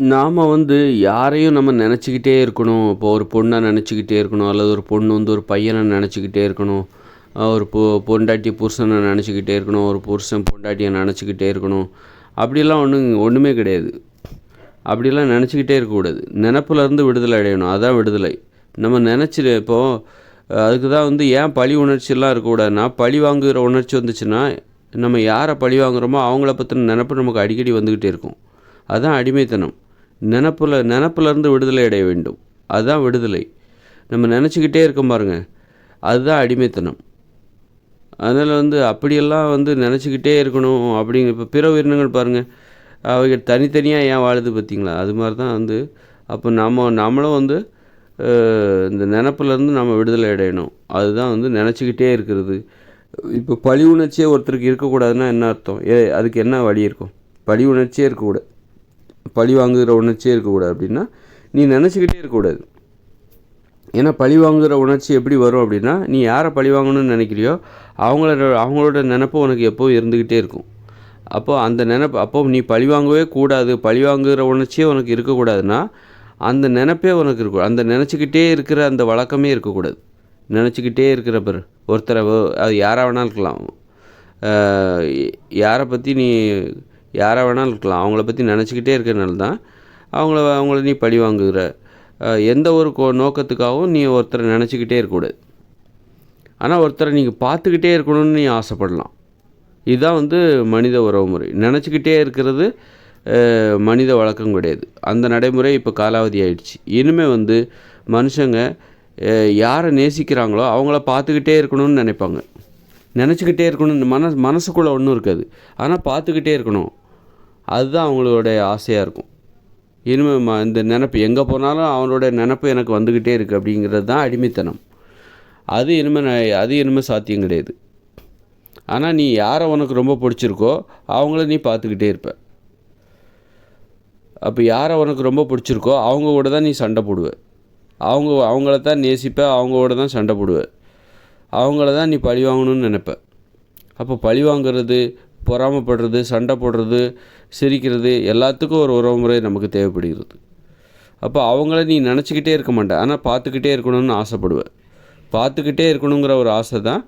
நாம் வந்து யாரையும் நம்ம நினச்சிக்கிட்டே இருக்கணும். இப்போ ஒரு பொண்ணை நினச்சிக்கிட்டே இருக்கணும். அல்லது ஒரு பொண்ணு வந்து ஒரு பையனை நினச்சிக்கிட்டே இருக்கணும். ஒரு பொ பொண்டாட்டி புருஷனை நினச்சிக்கிட்டே இருக்கணும். ஒரு புருஷன் பொண்டாட்டியை நினச்சிக்கிட்டே இருக்கணும். அப்படிலாம் ஒன்றும் ஒன்றுமே கிடையாது. அப்படிலாம் நினச்சிக்கிட்டே இருக்கக்கூடாது. நினப்புலேருந்து விடுதலை அடையணும். அதான் விடுதலை. நம்ம நினச்சிரு இப்போது அதுக்கு தான் வந்து ஏன் பழி உணர்ச்சியெல்லாம் இருக்கக்கூடாதுன்னா பழி வாங்குகிற உணர்ச்சி வந்துச்சுன்னா நம்ம யாரை பழி வாங்குறோமோ அவங்கள பற்றின நினப்பு நமக்கு அடிக்கடி வந்துக்கிட்டே இருக்கும். அதுதான் அடிமைத்தனம். நினப்பில் நினப்புலேருந்து விடுதலை அடைய வேண்டும். அதுதான் விடுதலை. நம்ம நினச்சிக்கிட்டே இருக்கோம் பாருங்க. அதுதான் அடிமைத்தனம். அதனால் வந்து அப்படியெல்லாம் வந்து நினச்சிக்கிட்டே இருக்கணும் அப்படிங்க இப்போ பிற உயிரினங்கள் பாருங்கள் அவைகள் தனித்தனியாக ஏன் வாழுது பார்த்தீங்களா? அது மாதிரி தான் வந்து அப்போ நம்ம நம்மளும் வந்து இந்த நினப்புலேருந்து நம்ம விடுதலை அடையணும். அதுதான் வந்து நினச்சிக்கிட்டே இருக்கிறது. இப்போ பழி உணர்ச்சியே ஒருத்தருக்கு இருக்கக்கூடாதுன்னா என்ன அர்த்தம்? ஏ அதுக்கு என்ன வழி இருக்கும்? பழி உணர்ச்சியே இருக்கக்கூடாது. பழி வாங்குகிற உணர்ச்சியே இருக்கக்கூடாது. அப்படின்னா நீ நினச்சிக்கிட்டே இருக்கக்கூடாது. ஏன்னா பழி வாங்குகிற உணர்ச்சி எப்படி வரும் அப்படின்னா நீ யாரை பழி வாங்கணும்னு நினைக்கிறியோ அவங்களோட அவங்களோட நினப்பு உனக்கு எப்போவும் இருந்துக்கிட்டே இருக்கும். அப்போது அந்த நினப்பு அப்போ நீ பழி வாங்கவே கூடாது. பழி வாங்குகிற உணர்ச்சியே உனக்கு இருக்கக்கூடாதுன்னா அந்த நினப்பே உனக்கு இருக்கும் அந்த நினச்சிக்கிட்டே இருக்கிற அந்த வழக்கமே இருக்கக்கூடாது. நினச்சிக்கிட்டே இருக்கிற பிற ஒருத்தரை அது யாராக வேணாலும் இருக்கலாம். யாரை பற்றி நீ யாராக வேணாலும் இருக்கலாம். அவங்கள பற்றி நினச்சிக்கிட்டே இருக்கிறனால தான் அவங்கள அவங்கள நீ பழி வாங்குகிற. எந்த ஒரு கோ நோக்கத்துக்காகவும் நீ ஒருத்தரை நினச்சிக்கிட்டே இருக்கக்கூடாது. ஆனால் ஒருத்தரை நீங்கள் பார்த்துக்கிட்டே இருக்கணும்னு நீ ஆசைப்படலாம். இதுதான் வந்து மனித உறவு முறை. நினச்சிக்கிட்டே இருக்கிறது மனித வழக்கம் கிடையாது. அந்த நடைமுறை இப்போ காலாவதி ஆயிடுச்சு. இனிமேல் வந்து மனுஷங்க யாரை நேசிக்கிறாங்களோ அவங்கள பார்த்துக்கிட்டே இருக்கணும்னு நினைப்பாங்க. நினச்சிக்கிட்டே இருக்கணும் மன மனசுக்குள்ளே ஒன்றும் இருக்காது. ஆனால் பார்த்துக்கிட்டே இருக்கணும். அதுதான் அவங்களோடைய ஆசையாக இருக்கும். இனிமேல் இந்த நினப்பு எங்கே போனாலும் அவனோட நினப்பு எனக்கு வந்துக்கிட்டே இருக்குது அப்படிங்கிறது தான் அடிமைத்தனம். அது இனிமேல் நான் அது இனிமேல் சாத்தியம் கிடையாது. ஆனால் நீ யாரை உனக்கு ரொம்ப பிடிச்சிருக்கோ அவங்கள நீ பார்த்துக்கிட்டே இருப்ப. அப்போ யாரை உனக்கு ரொம்ப பிடிச்சிருக்கோ அவங்க கூட தான் நீ சண்டை போடுவ. அவங்க அவங்கள தான் நேசிப்ப அவங்க கூட தான் சண்டை போடுவ. அவங்கள தான் நீ பழி வாங்கணும்னு நினப்ப. அப்போ பழி வாங்குறது பொறாமைப்படுறது சண்டை போடுறது சிரிக்கிறது எல்லாத்துக்கும் ஒரு உறவு முறை நமக்கு தேவைப்படுகிறது. அப்போ அவங்கள நீ நினச்சிக்கிட்டே இருக்க மாட்டேன் ஆனால் பார்த்துக்கிட்டே இருக்கணும்னு ஆசைப்படுவேன் பார்த்துக்கிட்டே இருக்கணுங்கிற ஒரு ஆசை தான்.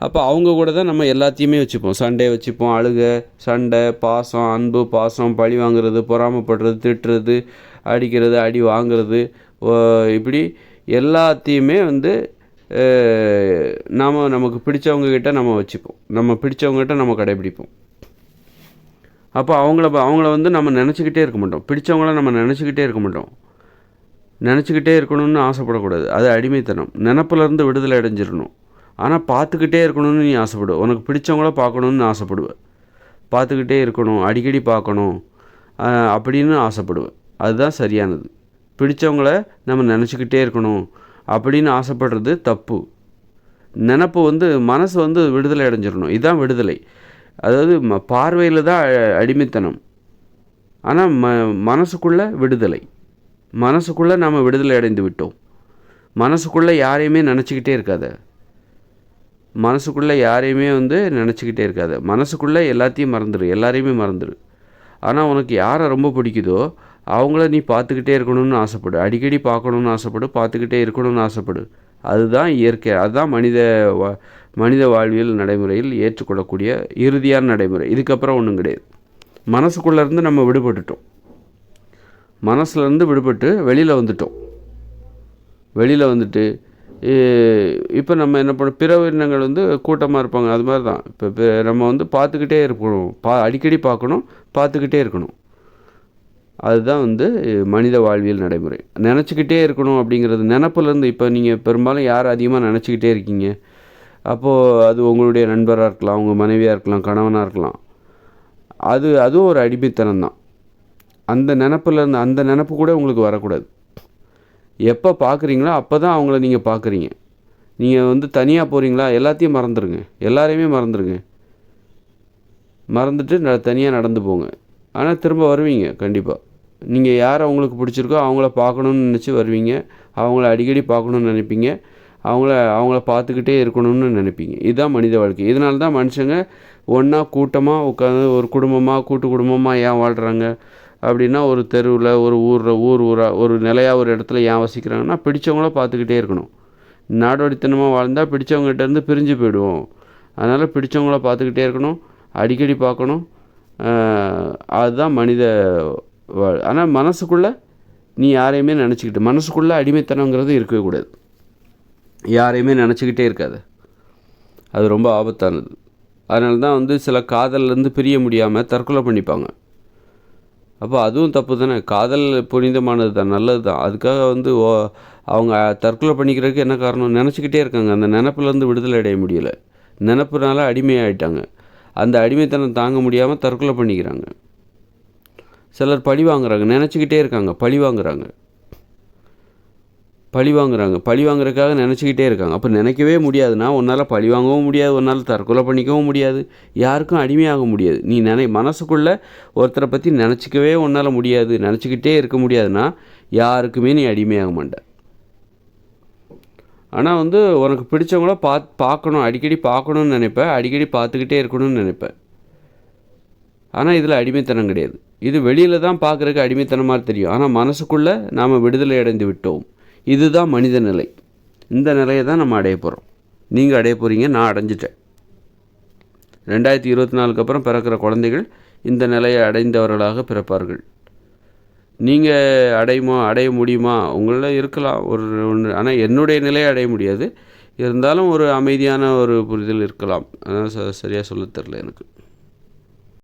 அப்போ அவங்க கூட தான் நம்ம எல்லாத்தையுமே வச்சுப்போம். சண்டே வச்சுப்போம். அழுக சண்டை பாசம் அன்பு பாசம் பழி வாங்குறது பொறாமைப்படுறது திட்டுறது அடிக்கிறது அடி வாங்குறது ஓ, இப்படி எல்லாத்தையுமே வந்து நாம் நமக்கு பிடிச்சவங்கக்கிட்ட நம்ம வச்சுப்போம். நம்ம பிடிச்சவங்ககிட்ட நம்ம கடைபிடிப்போம். அப்போ அவங்கள அவங்கள வந்து நம்ம நினச்சிக்கிட்டே இருக்க மாட்டோம். பிடிச்சவங்கள நம்ம நினச்சிக்கிட்டே இருக்க மாட்டோம். நினச்சிக்கிட்டே இருக்கணும்னு ஆசைப்படக்கூடாது. அது அடிமைத்தனம். நினப்பிலேருந்து விடுதலை அடைஞ்சிடணும். ஆனால் பார்த்துக்கிட்டே இருக்கணும்னு நீ ஆசைப்படுவ. உனக்கு பிடிச்சவங்கள பார்க்கணுன்னு ஆசைப்படுவேன் பார்த்துக்கிட்டே இருக்கணும். அடிக்கடி பார்க்கணும். அப்படின்னு ஆசைப்படுவேன் அதுதான் சரியானது. பிடிச்சவங்கள நம்ம நினச்சிக்கிட்டே இருக்கணும். அப்படின்னு ஆசைப்படுறது தப்பு. நினப்பு வந்து மனசு வந்து விடுதலை அடைஞ்சிடணும். இதுதான் விடுதலை. அதாவது ம பார்வையில் தான் அடிமைத்தனம். ஆனால் ம மனசுக்குள்ளே விடுதலை. மனசுக்குள்ளே நாம் விடுதலை அடைந்து விட்டோம். மனசுக்குள்ளே யாரையுமே நினச்சிக்கிட்டே இருக்காத. மனசுக்குள்ளே யாரையுமே வந்து நினச்சிக்கிட்டே இருக்காத. மனசுக்குள்ளே எல்லாத்தையும் மறந்துடு எல்லாரையுமே மறந்துடு ஆனால் உனக்கு யாரை ரொம்ப பிடிக்குதோ அவங்கள நீ பார்த்துக்கிட்டே இருக்கணும்னு ஆசைப்படு. அடிக்கடி பார்க்கணுன்னு ஆசைப்படு பார்த்துக்கிட்டே இருக்கணும்னு ஆசைப்படு. அதுதான் இயற்கை அதுதான் மனித வா மனித வாழ்வியல் நடைமுறையில் ஏற்றுக்கொள்ளக்கூடிய இறுதியான நடைமுறை. இதுக்கப்புறம் ஒன்றும் கிடையாது. மனசுக்குள்ளேருந்து நம்ம விடுபட்டுட்டோம். மனசுலேருந்து விடுபட்டு வெளியில் வந்துட்டோம். வெளியில் வந்துட்டு இப்போ நம்ம என்ன பண்ண பிற உயிரினங்கள் வந்து கூட்டமாக இருப்பாங்க. அது மாதிரி தான். இப்போ நம்ம வந்து பார்த்துக்கிட்டே இருக்கணும். பா அடிக்கடி பார்க்கணும் பார்த்துக்கிட்டே இருக்கணும். அதுதான் வந்து மனித வாழ்வியல் நடைமுறை. நினச்சிக்கிட்டே இருக்கணும் அப்படிங்கிறது நினப்புலேருந்து இப்போ நீங்கள் பெரும்பாலும் யார் அதிகமாக நினச்சிக்கிட்டே இருக்கீங்க? அப்போது அது உங்களுடைய நண்பராக இருக்கலாம் உங்கள் மனைவியாக இருக்கலாம் கணவனாக இருக்கலாம். அது அதுவும் ஒரு அடிமைத்தனம் தான். அந்த நினப்புலேருந்து அந்த நினப்பு கூட உங்களுக்கு வரக்கூடாது. எப்போ பார்க்குறீங்களோ அப்போ தான் அவங்கள நீங்கள் பார்க்குறீங்க. நீங்கள் வந்து தனியாக போகிறீங்களா? எல்லாத்தையும் மறந்துடுங்க. எல்லாரையுமே மறந்துடுங்க. மறந்துட்டு ந தனியாக நடந்து போங்க. ஆனால் திரும்ப வருவீங்க கண்டிப்பாக. நீங்கள் யாரை உங்களுக்கு பிடிச்சிருக்கோ அவங்கள பார்க்கணுன்னு நினச்சி வருவீங்க. அவங்கள அடிக்கடி பார்க்கணுன்னு நினைப்பீங்க. அவங்கள அவங்கள பார்த்துக்கிட்டே இருக்கணும்னு நினைப்பீங்க. இதுதான் மனித வாழ்க்கை. இதனால தான் மனுஷங்க ஒன்றா கூட்டமாக உட்காந்து ஒரு குடும்பமாக கூட்டு குடும்பமாக ஏன் வாழ்கிறாங்க அப்படின்னா ஒரு தெருவில் ஒரு ஊரில் ஊர் ஊராக ஒரு நிலையாக ஒரு இடத்துல ஏன் வசிக்கிறாங்கன்னா பிடிச்சவங்கள பார்த்துக்கிட்டே இருக்கணும். நாடோடித்தனமாக வாழ்ந்தால் பிடிச்சவங்ககிட்ட இருந்து பிரிஞ்சு போயிடுவோம். அதனால் பிடிச்சவங்கள பார்த்துக்கிட்டே இருக்கணும். அடிக்கடி பார்க்கணும். அதுதான் மனித ஆனால் மனசுக்குள்ளே நீ யாரையுமே நினச்சிக்கிட்டு மனசுக்குள்ளே அடிமைத்தனங்கிறது இருக்கவே கூடாது. யாரையுமே நினச்சிக்கிட்டே இருக்காது. அது ரொம்ப ஆபத்தானது. அதனால தான் வந்து சில காதல்லேருந்து பிரிய முடியாமல் தற்கொலை பண்ணிப்பாங்க. அப்போ அதுவும் தப்பு தானே. காதல் புனிதமானது தான் நல்லது தான். அதுக்காக வந்து ஓ அவங்க தற்கொலை பண்ணிக்கிறதுக்கு என்ன காரணம்? நினச்சிக்கிட்டே இருக்காங்க. அந்த நினப்புலேருந்து விடுதலை அடைய முடியல. நினப்புனால அடிமையாயிட்டாங்க. அந்த அடிமைத்தனம் தாங்க முடியாமல் தற்கொலை பண்ணிக்கிறாங்க. சிலர் பழி வாங்குறாங்க நினச்சிக்கிட்டே இருக்காங்க பழி வாங்குறாங்க. பழி வாங்குறாங்க பழி வாங்குறதுக்காக நினச்சிக்கிட்டே இருக்காங்க. அப்போ நினைக்கவே முடியாதுன்னா உன்னால் பழி வாங்கவும் முடியாது உன்னால் தற்கொலை பண்ணிக்கவும் முடியாது. யாருக்கும் அடிமையாக முடியாது. நீ நினை மனசுக்குள்ளே ஒருத்தரை பற்றி நினச்சிக்கவே உன்னால் முடியாது நினச்சிக்கிட்டே இருக்க முடியாதுன்னா யாருக்குமே நீ அடிமையாக மாட்ட. ஆனால் வந்து உனக்கு பிடிச்சவங்கள பா பார்க்கணும் அடிக்கடி பார்க்கணுன்னு நினைப்பேன் அடிக்கடி பார்த்துக்கிட்டே இருக்கணும்னு நினைப்பேன் ஆனால் இதில் அடிமைத்தனம் கிடையாது. இது வெளியில் தான் பார்க்குறக்கு அடிமைத்தனமாக தெரியும். ஆனால் மனசுக்குள்ளே நாம் விடுதலை அடைந்து விட்டோம். இதுதான் மனித நிலை. இந்த நிலையை தான் நம்ம அடைய போகிறோம் நீங்கள் அடைய போகிறீங்க நான் அடைஞ்சிட்டேன். ரெண்டாயிரத்தி இருபத்தி நாலுக்கு அப்புறம் பிறக்கிற குழந்தைகள் இந்த நிலையை அடைந்தவர்களாக பிறப்பார்கள். நீங்கள் அடையுமா அடைய முடியுமா? உங்களில் இருக்கலாம். ஒரு ஒன்று ஆனால் என்னுடைய நிலையை அடைய முடியாது. இருந்தாலும் ஒரு அமைதியான ஒரு புரிதல் இருக்கலாம். அதான் ச சரியாக சொல்ல தெரில எனக்கு.